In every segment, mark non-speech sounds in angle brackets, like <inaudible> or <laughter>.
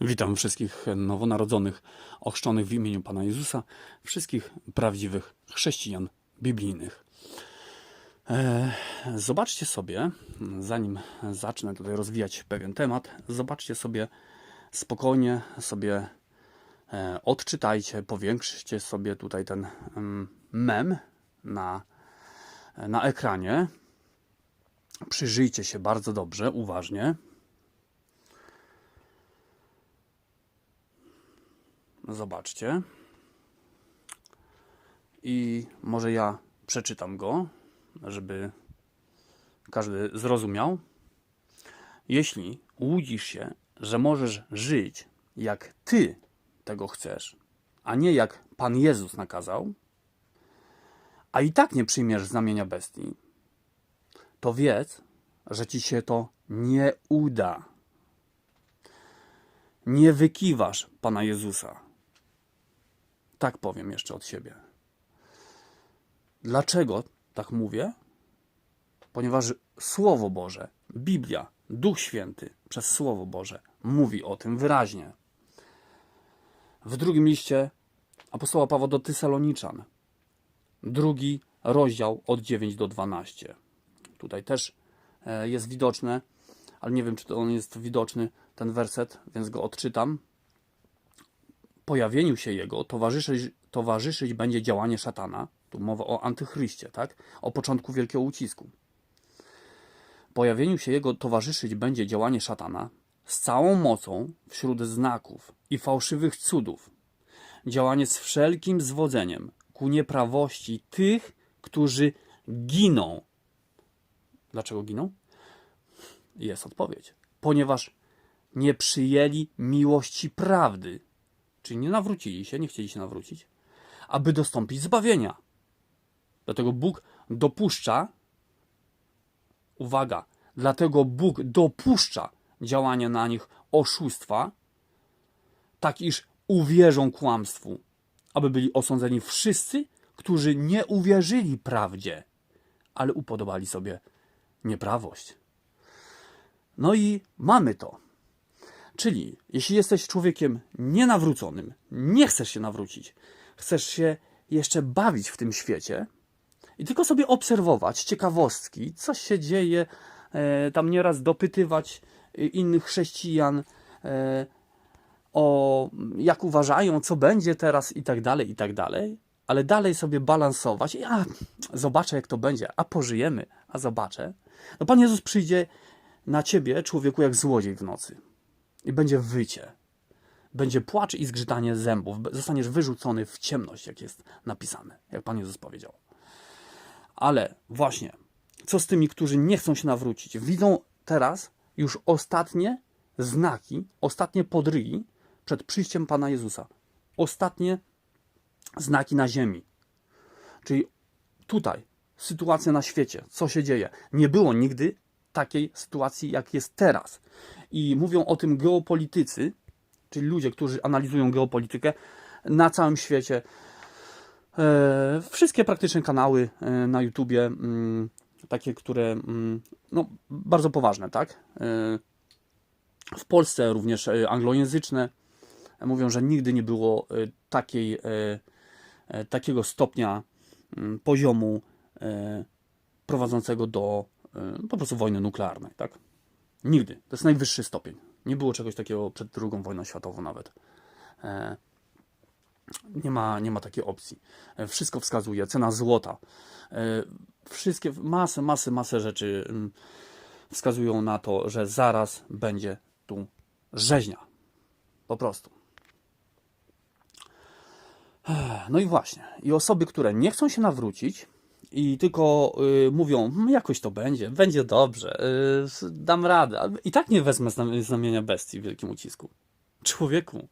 Witam wszystkich nowonarodzonych, ochrzczonych w imieniu Pana Jezusa, wszystkich prawdziwych chrześcijan biblijnych. E, Zobaczcie sobie, zanim zacznę tutaj rozwijać pewien temat, zobaczcie sobie spokojnie, sobie e, odczytajcie, powiększcie sobie tutaj ten mm, mem na, na ekranie. Przyjrzyjcie się bardzo dobrze, uważnie. Zobaczcie. I może ja przeczytam go, żeby każdy zrozumiał. Jeśli łudzisz się, że możesz żyć jak ty tego chcesz, a nie jak Pan Jezus nakazał, a i tak nie przyjmiesz znamienia bestii, to wiedz, że ci się to nie uda. Nie wykiwasz Pana Jezusa. Tak powiem jeszcze od siebie. Dlaczego tak mówię? Ponieważ Słowo Boże, Biblia, Duch Święty przez Słowo Boże mówi o tym wyraźnie. W drugim liście apostoła Pawła do Tysaloniczan, drugi rozdział od 9 do 12. Tutaj też e, jest widoczne, ale nie wiem, czy to on jest widoczny, ten werset, więc go odczytam pojawieniu się jego towarzyszyć, towarzyszyć będzie działanie szatana. Tu mowa o antychryście, tak? O początku wielkiego ucisku. Pojawieniu się jego towarzyszyć będzie działanie szatana z całą mocą wśród znaków i fałszywych cudów. Działanie z wszelkim zwodzeniem ku nieprawości tych, którzy giną. Dlaczego giną? Jest odpowiedź. Ponieważ nie przyjęli miłości prawdy, czyli nie nawrócili się, nie chcieli się nawrócić, aby dostąpić zbawienia. Dlatego Bóg dopuszcza, uwaga, dlatego Bóg dopuszcza działania na nich oszustwa, tak iż uwierzą kłamstwu, aby byli osądzeni wszyscy, którzy nie uwierzyli prawdzie, ale upodobali sobie nieprawość. No i mamy to. Czyli jeśli jesteś człowiekiem nienawróconym, nie chcesz się nawrócić, chcesz się jeszcze bawić w tym świecie i tylko sobie obserwować ciekawostki, co się dzieje, e, tam nieraz dopytywać e, innych chrześcijan e, o jak uważają, co będzie teraz i tak dalej, i tak dalej, ale dalej sobie balansować i a, zobaczę jak to będzie, a pożyjemy, a zobaczę. No Pan Jezus przyjdzie na ciebie, człowieku, jak złodziej w nocy i będzie wycie. Będzie płacz i zgrzytanie zębów. Zostaniesz wyrzucony w ciemność, jak jest napisane, jak Pan Jezus powiedział. Ale właśnie, co z tymi, którzy nie chcą się nawrócić? Widzą teraz już ostatnie znaki, ostatnie podrygi przed przyjściem Pana Jezusa. Ostatnie znaki na ziemi. Czyli tutaj, sytuacja na świecie, co się dzieje. Nie było nigdy takiej sytuacji, jak jest teraz. I mówią o tym geopolitycy, czyli ludzie, którzy analizują geopolitykę na całym świecie. E, wszystkie praktycznie kanały e, na YouTubie, mm, takie, które mm, no, bardzo poważne, tak? E, w Polsce również anglojęzyczne mówią, że nigdy nie było takiej, takiego stopnia mm, poziomu prowadzącego do po prostu wojny nuklearnej, tak? Nigdy. To jest najwyższy stopień. Nie było czegoś takiego przed II wojną światową nawet. E, nie ma, nie ma takiej opcji. E, Wszystko wskazuje, cena złota. E, Wszystkie, masę, masę, masę rzeczy mm, wskazują na to, że zaraz będzie tu rzeźnia. Po prostu. No i właśnie. I osoby, które nie chcą się nawrócić i tylko y, mówią, "Hmm, jakoś to będzie, będzie dobrze, y, dam radę. I tak nie wezmę znam- znamienia bestii w wielkim ucisku. Człowieku.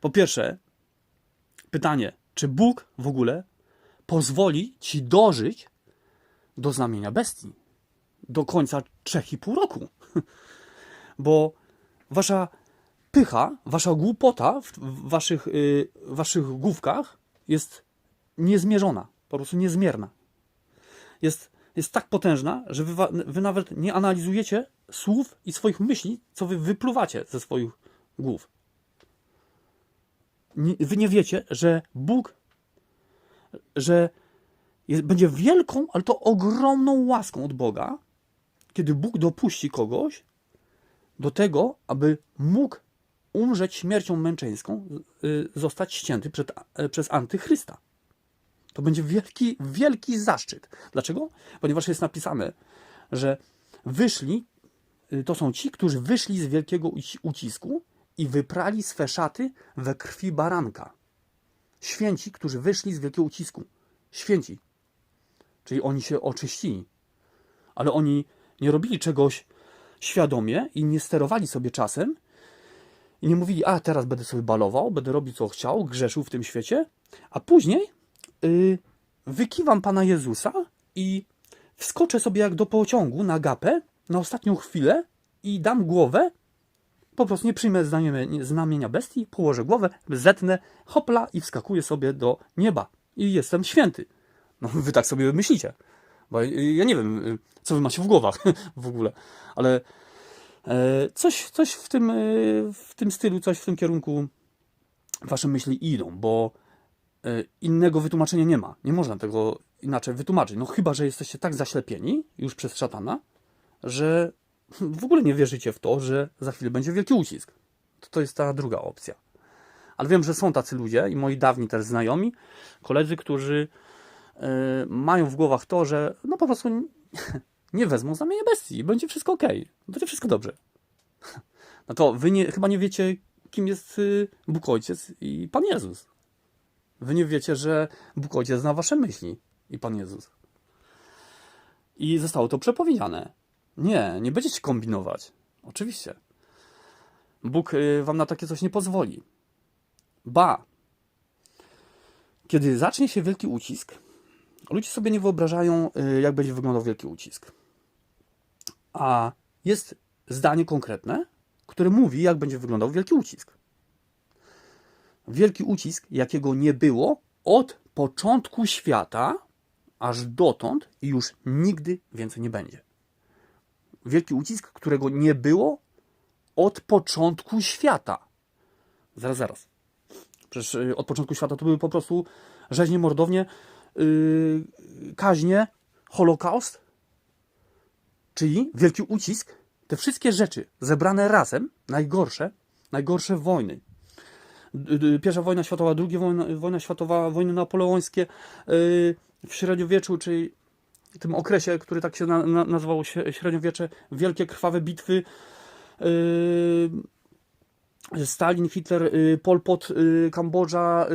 Po pierwsze, pytanie, czy Bóg w ogóle pozwoli ci dożyć do znamienia bestii? Do końca 3,5 roku. <laughs> Bo wasza pycha, wasza głupota w waszych, y, waszych główkach jest niezmierzona, po prostu niezmierna. Jest, jest tak potężna, że wy, wy nawet nie analizujecie słów i swoich myśli, co wy wypluwacie ze swoich głów. Nie, wy nie wiecie, że Bóg, że jest, będzie wielką, ale to ogromną łaską od Boga, kiedy Bóg dopuści kogoś do tego, aby mógł umrzeć śmiercią męczeńską, y, zostać ścięty przed, y, przez antychrysta. To będzie wielki, wielki zaszczyt. Dlaczego? Ponieważ jest napisane, że wyszli, y, to są ci, którzy wyszli z wielkiego uci- ucisku i wyprali swe szaty we krwi baranka. Święci, którzy wyszli z wielkiego ucisku. Święci. Czyli oni się oczyścili. Ale oni nie robili czegoś świadomie i nie sterowali sobie czasem i nie mówili, a teraz będę sobie balował, będę robił co chciał, grzeszył w tym świecie, a później yy, wykiwam Pana Jezusa i wskoczę sobie jak do pociągu na gapę na ostatnią chwilę i dam głowę, po prostu nie przyjmę znamienia, bestii, położę głowę, zetnę, hopla i wskakuję sobie do nieba i jestem święty. No wy tak sobie myślicie, bo y, ja nie wiem, y, co wy macie w głowach <laughs> w ogóle, ale e, coś, coś w, tym, y, w tym stylu, coś w tym kierunku wasze myśli idą, bo innego wytłumaczenia nie ma. Nie można tego inaczej wytłumaczyć. No chyba, że jesteście tak zaślepieni już przez szatana, że w ogóle nie wierzycie w to, że za chwilę będzie wielki ucisk. To, to jest ta druga opcja. Ale wiem, że są tacy ludzie i moi dawni też znajomi, koledzy, którzy e, mają w głowach to, że no po prostu n- <laughs> nie wezmą znamienia bestii i będzie wszystko ok. Będzie wszystko dobrze. <laughs> No to wy nie, chyba nie wiecie, kim jest y, Bóg Ojciec i Pan Jezus. Wy nie wiecie, że Bóg Ojciec zna wasze myśli i Pan Jezus. I zostało to przepowiedziane. Nie, nie będziecie kombinować. Oczywiście. Bóg y, wam na takie coś nie pozwoli. Ba, kiedy zacznie się wielki ucisk, ludzie sobie nie wyobrażają, y, jak będzie wyglądał wielki ucisk. A jest zdanie konkretne, które mówi, jak będzie wyglądał wielki ucisk. Wielki ucisk, jakiego nie było od początku świata, aż dotąd i już nigdy więcej nie będzie. Wielki ucisk, którego nie było od początku świata. Zaraz, zaraz. Przecież y, od początku świata to były po prostu rzeźnie, mordownie, yy, kaźnie, holokaust, czyli wielki ucisk. Te wszystkie rzeczy zebrane razem, najgorsze, najgorsze wojny. Pierwsza wojna światowa, druga wojna, wojna światowa, wojny napoleońskie yy, w średniowieczu, czyli tym okresie, który tak się na, na, nazywało średniowiecze, wielkie krwawe bitwy. Yy, Stalin, Hitler, yy, Pol Pot, Kambodża,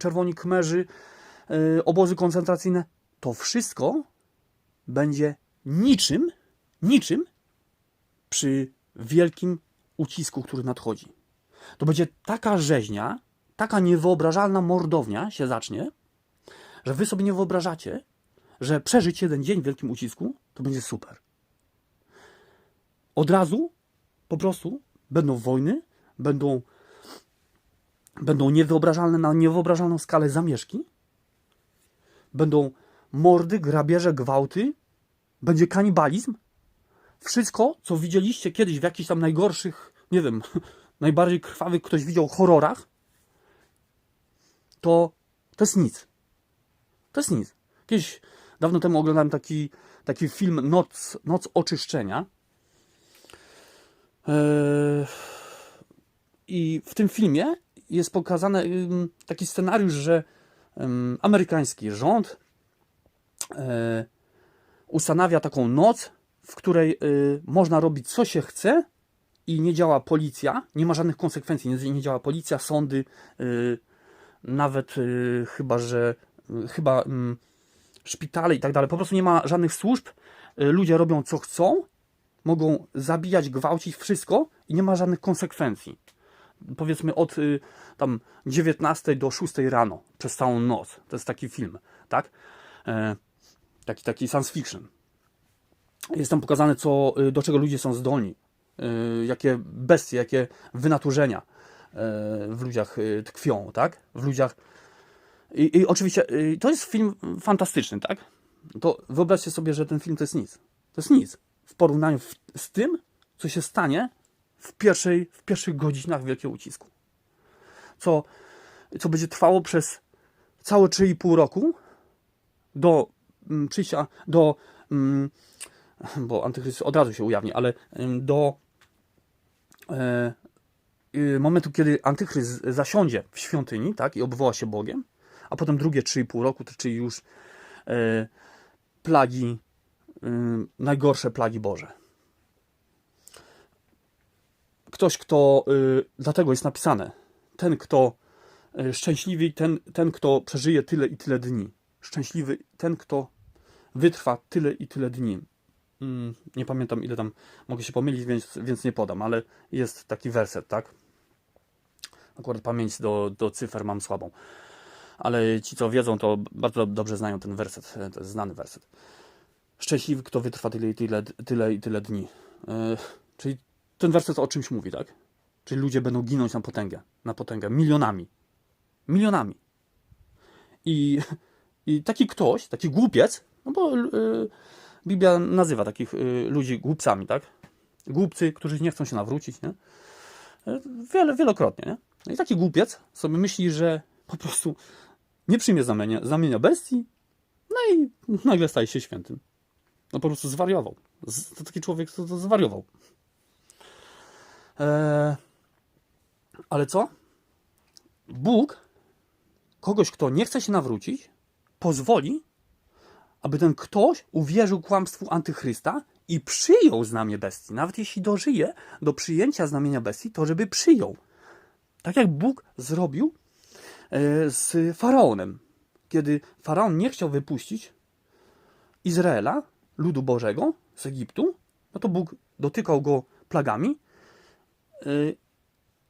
Czerwoni Khmerzy, yy, obozy koncentracyjne. To wszystko będzie niczym, niczym przy wielkim ucisku, który nadchodzi. To będzie taka rzeźnia, taka niewyobrażalna mordownia się zacznie, że wy sobie nie wyobrażacie, że przeżyć jeden dzień w wielkim ucisku to będzie super. Od razu po prostu będą wojny, będą, będą niewyobrażalne na niewyobrażalną skalę zamieszki, będą mordy, grabieże, gwałty, będzie kanibalizm. Wszystko, co widzieliście kiedyś w jakichś tam najgorszych, nie wiem, najbardziej krwawych ktoś widział horrorach, to, to jest nic. To jest nic. Kiedyś, dawno temu oglądałem taki, taki film Noc, Noc Oczyszczenia. Eee, I w tym filmie jest pokazany taki scenariusz, że amerykański rząd e, ustanawia taką noc, w której y, można robić co się chce i nie działa policja, nie ma żadnych konsekwencji, nie, nie działa policja, sądy, y, nawet y, chyba, że y, chyba mm, szpitale i tak dalej. Po prostu nie ma żadnych służb. Y, Ludzie robią co chcą, mogą zabijać, gwałcić, wszystko i nie ma żadnych konsekwencji. Powiedzmy od y, tam 19 do 6 rano przez całą noc. To jest taki film, tak? E, taki, taki science fiction. Jest tam pokazane, co, y, do czego ludzie są zdolni. Y, Jakie bestie, jakie wynaturzenia y, w ludziach y, tkwią, tak? W ludziach i, I oczywiście to jest film fantastyczny, tak? To wyobraźcie sobie, że ten film to jest nic. To jest nic w porównaniu z tym, co się stanie w pierwszej, w pierwszych godzinach wielkiego ucisku. Co, co będzie trwało przez całe 3,5 roku do mm, przyjścia, do, mm, bo antychryst od razu się ujawni, ale ym, do momentu, kiedy antychryst zasiądzie w świątyni, tak, i obwoła się Bogiem, a potem drugie 3,5 roku, czyli już e, plagi, y, najgorsze plagi Boże. Ktoś, kto, dlatego jest napisane, ten, kto szczęśliwy, ten, ten, kto przeżyje tyle i tyle dni. Szczęśliwy ten, kto wytrwa tyle i tyle dni. Mm, nie pamiętam, ile tam mogę się pomylić, więc, więc nie podam, ale jest taki werset, tak? Akurat pamięć do, do cyfer mam słabą. Ale ci, co wiedzą, to bardzo dobrze znają ten werset. To jest znany werset. Szczęśliwy, kto wytrwa tyle i tyle, tyle, tyle dni. Yy, czyli ten werset o czymś mówi, tak? Czyli ludzie będą ginąć na potęgę. Na potęgę. Milionami. Milionami. I, i taki ktoś, taki głupiec, no bo yy, Biblia nazywa takich yy, ludzi głupcami, tak? Głupcy, którzy nie chcą się nawrócić, nie? Yy, Wiele, wielokrotnie, nie? No i taki głupiec sobie myśli, że po prostu nie przyjmie znamienia, znamienia bestii, no i nagle staje się świętym. No po prostu zwariował. To taki człowiek, to, to zwariował. Eee, ale co? Bóg kogoś, kto nie chce się nawrócić, pozwoli, aby ten ktoś uwierzył kłamstwu antychrysta i przyjął znamię bestii. Nawet jeśli dożyje do przyjęcia znamienia bestii, to żeby przyjął. Tak jak Bóg zrobił e, z faraonem. Kiedy faraon nie chciał wypuścić Izraela, ludu Bożego, z Egiptu, no to Bóg dotykał go plagami, y,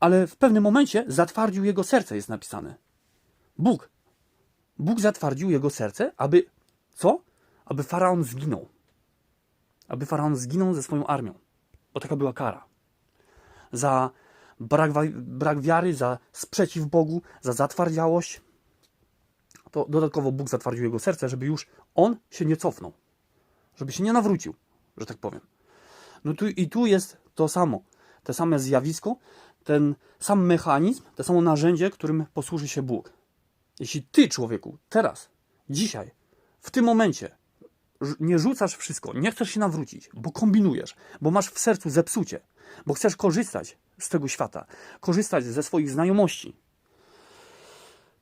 ale w pewnym momencie zatwardził jego serce, jest napisane. Bóg. Bóg zatwardził jego serce, aby co? Aby faraon zginął. Aby faraon zginął ze swoją armią. Bo taka była kara. Za brak, brak wiary, za sprzeciw Bogu, za zatwardziałość. To dodatkowo Bóg zatwardził jego serce, żeby już on się nie cofnął. Żeby się nie nawrócił, że tak powiem. No tu i tu jest to samo. Te same zjawisko, ten sam mechanizm, to samo narzędzie, którym posłuży się Bóg. Jeśli ty, człowieku, teraz, dzisiaj, w tym momencie nie rzucasz wszystko, nie chcesz się nawrócić, bo kombinujesz, bo masz w sercu zepsucie, bo chcesz korzystać z tego świata, korzystać ze swoich znajomości,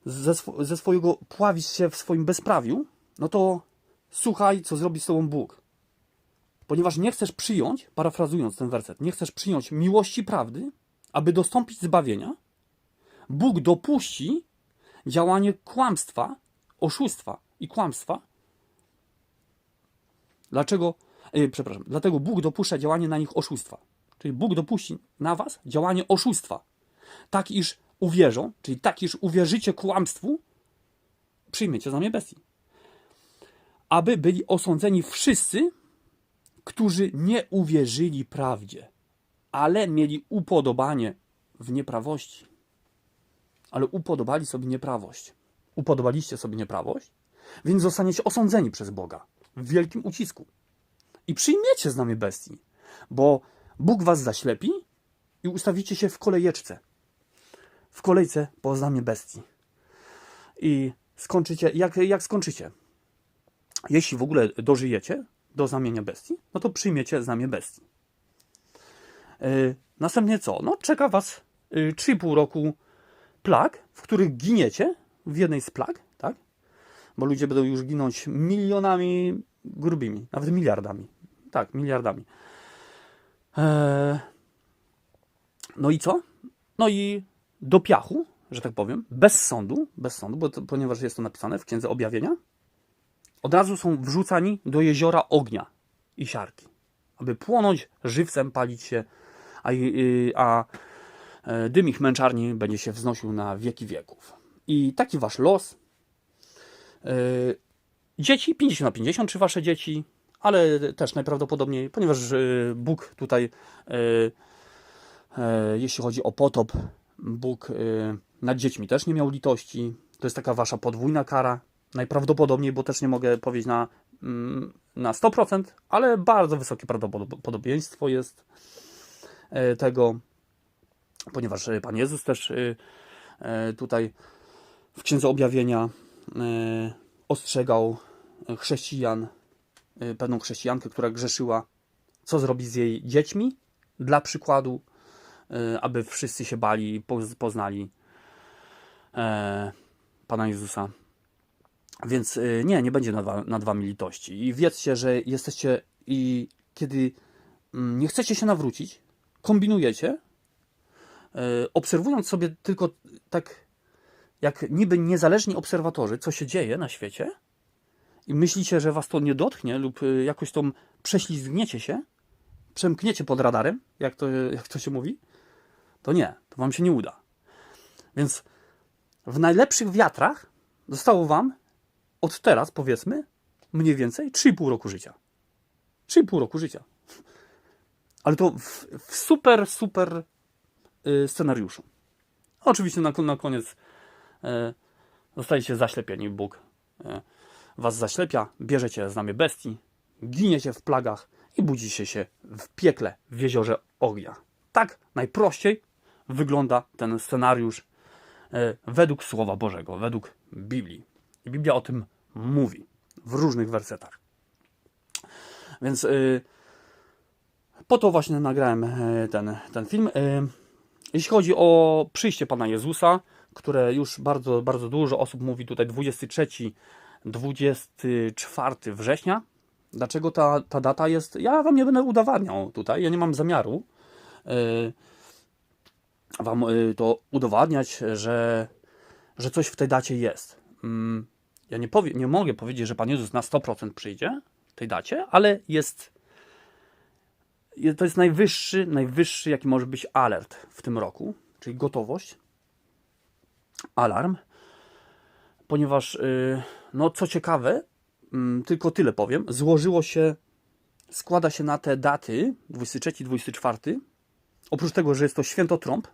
ze, swo- ze swojego, pławić się w swoim bezprawiu, no to słuchaj, co zrobi z tobą Bóg. Ponieważ nie chcesz przyjąć, parafrazując ten werset, nie chcesz przyjąć miłości prawdy, aby dostąpić zbawienia, Bóg dopuści działanie kłamstwa, oszustwa i kłamstwa. Dlaczego? E, przepraszam. Dlatego Bóg dopuszcza działanie na nich oszustwa. Czyli Bóg dopuści na was działanie oszustwa. Tak iż uwierzą, czyli tak iż uwierzycie kłamstwu, przyjmiecie znamię bestii. Aby byli osądzeni wszyscy, którzy nie uwierzyli prawdzie, ale mieli upodobanie w nieprawości. Ale upodobali sobie nieprawość. Upodobaliście sobie nieprawość, więc zostaniecie osądzeni przez Boga w wielkim ucisku. I przyjmiecie znamię bestii, bo Bóg was zaślepi i ustawicie się w kolejeczce. W kolejce po znamię bestii. I skończycie, jak, jak skończycie? Jeśli w ogóle dożyjecie do znamienia bestii, no to przyjmiecie znamię bestii. Yy, następnie co? No, czeka was yy, 3,5 roku plag, w których giniecie w jednej z plag? Bo ludzie będą już ginąć milionami grubimi, nawet miliardami. Tak, miliardami. Eee, no i co? No i do piachu, że tak powiem, bez sądu, bez sądu, bo to, ponieważ jest to napisane w Księdze Objawienia, od razu są wrzucani do jeziora ognia i siarki, aby płonąć żywcem, palić się, a, i- a e, dym ich męczarni będzie się wznosił na wieki wieków. I taki wasz los. E, Dzieci 50 na 50, czy wasze dzieci, ale też najprawdopodobniej, ponieważ e, Bóg tutaj, e, jeśli chodzi o potop, Bóg nad dziećmi też nie miał litości. To jest taka wasza podwójna kara. Najprawdopodobniej, bo też nie mogę powiedzieć na, mm, na 100%, ale bardzo wysokie prawdopodobieństwo jest tego. ponieważ Pan Jezus też tutaj w Księdze Objawienia ostrzegał chrześcijan, e, pewną chrześcijankę, która grzeszyła, co zrobi z jej dziećmi, dla przykładu, e, aby wszyscy się bali i poz- poznali e, Pana Jezusa. Więc nie, nie będzie nad, wa- nad wami litości. I wiedzcie, że jesteście i kiedy mm, nie chcecie się nawrócić, kombinujecie, obserwując sobie tylko tak jak niby niezależni obserwatorzy, co się dzieje na świecie i myślicie, że was to nie dotknie lub y, jakoś tą prześlizgniecie się, przemkniecie pod radarem, jak to, jak to się mówi, to nie, to wam się nie uda. Więc w najlepszych wiatrach zostało wam od teraz, powiedzmy, mniej więcej 3,5 roku życia. 3,5 roku życia. Ale to w, w super, super y, scenariuszu. Oczywiście na, na koniec zostajecie zaślepieni. Bóg y, was zaślepia, bierzecie znamie bestii, giniecie w plagach i budzicie się w piekle w jeziorze ognia. Tak najprościej wygląda ten scenariusz e, według Słowa Bożego, według Biblii. Biblia o tym mówi w różnych wersetach. Więc po to właśnie nagrałem e, ten, ten film. E, Jeśli chodzi o przyjście Pana Jezusa, które już bardzo, bardzo dużo osób mówi tutaj 23, 24 września. Dlaczego ta, ta data jest? Ja Wam nie będę udowadniał tutaj, ja nie mam zamiaru y, Wam y, to udowadniać, że, że coś w tej dacie jest. Mm, Ja nie, powie, nie mogę powiedzieć, że Pan Jezus na 100% przyjdzie w tej dacie, ale jest je- to jest najwyższy, najwyższy jaki może być alert w tym roku, czyli gotowość, alarm, ponieważ, y, no co ciekawe, mm, tylko tyle powiem, złożyło się, składa się na te daty, 23-24, oprócz tego, że jest to święto trąb,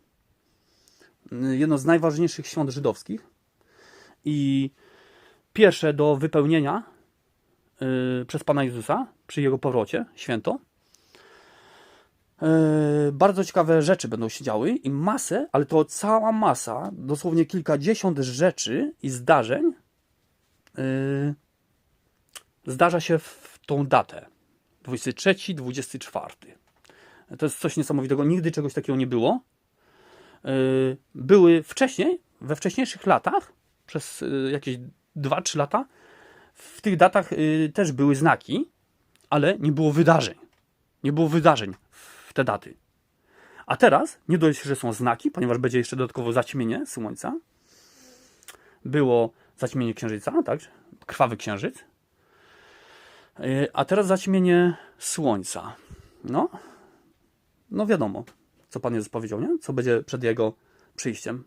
y, jedno z najważniejszych świąt żydowskich. I pierwsze do wypełnienia y, przez Pana Jezusa przy Jego powrocie, święto, bardzo ciekawe rzeczy będą się działy i masę, ale to cała masa, dosłownie kilkadziesiąt rzeczy i zdarzeń yy, zdarza się w tą datę. 23, 24. To jest coś niesamowitego. Nigdy czegoś takiego nie było. Yy, były wcześniej, we wcześniejszych latach, przez jakieś 2-3 lata, w tych datach też były znaki, ale nie było wydarzeń. Nie było wydarzeń w te daty. A teraz nie dość, że są znaki, ponieważ będzie jeszcze dodatkowo zaćmienie słońca. Było zaćmienie księżyca, tak? Krwawy księżyc. Yy, A teraz zaćmienie słońca. No, no wiadomo, co Pan Jezus powiedział, nie? Co będzie przed Jego przyjściem.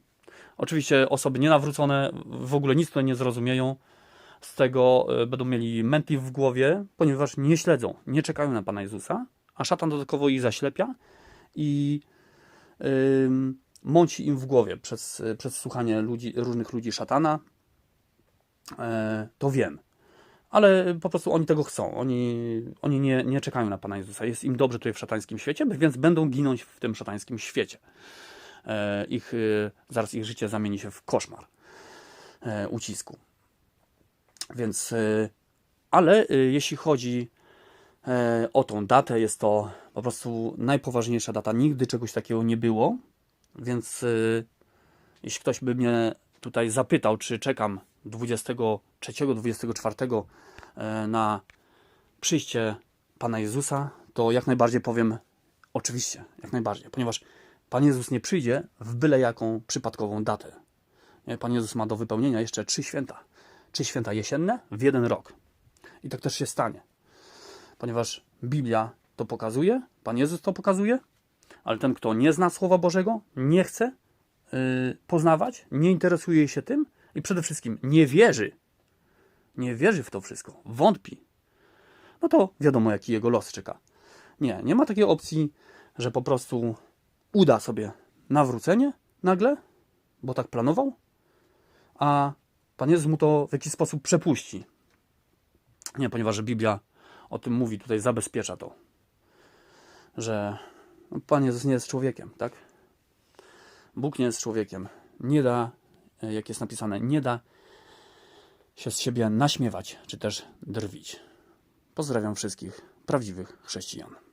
Oczywiście osoby nienawrócone w ogóle nic tutaj nie zrozumieją. Z tego y, będą mieli mętli w głowie, ponieważ nie śledzą, nie czekają na Pana Jezusa, a szatan dodatkowo ich zaślepia i ym, mąci im w głowie przez, przez słuchanie ludzi, różnych ludzi szatana. E, to wiem. Ale po prostu oni tego chcą. Oni, oni nie, nie czekają na Pana Jezusa. Jest im dobrze tutaj w szatańskim świecie, więc będą ginąć w tym szatańskim świecie. E, ich, e, zaraz ich życie zamieni się w koszmar e, ucisku. Więc, e, ale e, jeśli chodzi o tą datę, jest to po prostu najpoważniejsza data. Nigdy czegoś takiego nie było, więc e, jeśli ktoś by mnie tutaj zapytał, czy czekam 23-24 e, na przyjście Pana Jezusa, to jak najbardziej powiem oczywiście, jak najbardziej, ponieważ Pan Jezus nie przyjdzie w byle jaką przypadkową datę. Pan Jezus ma do wypełnienia jeszcze trzy święta. Trzy święta jesienne w jeden rok. I tak też się stanie. Ponieważ Biblia to pokazuje, Pan Jezus to pokazuje, ale ten, kto nie zna Słowa Bożego, nie chce yy, poznawać, nie interesuje się tym i przede wszystkim nie wierzy, nie wierzy w to wszystko, wątpi, no to wiadomo, jaki jego los czeka. Nie, nie ma takiej opcji, że po prostu uda sobie nawrócenie nagle, bo tak planował, a Pan Jezus mu to w jakiś sposób przepuści. Nie, ponieważ Biblia o tym mówi, tutaj zabezpiecza to, że no, Pan Jezus nie jest człowiekiem, tak? Bóg nie jest człowiekiem. Nie da, e, jak jest napisane, nie da się z siebie naśmiewać, czy też drwić. Pozdrawiam wszystkich prawdziwych chrześcijan.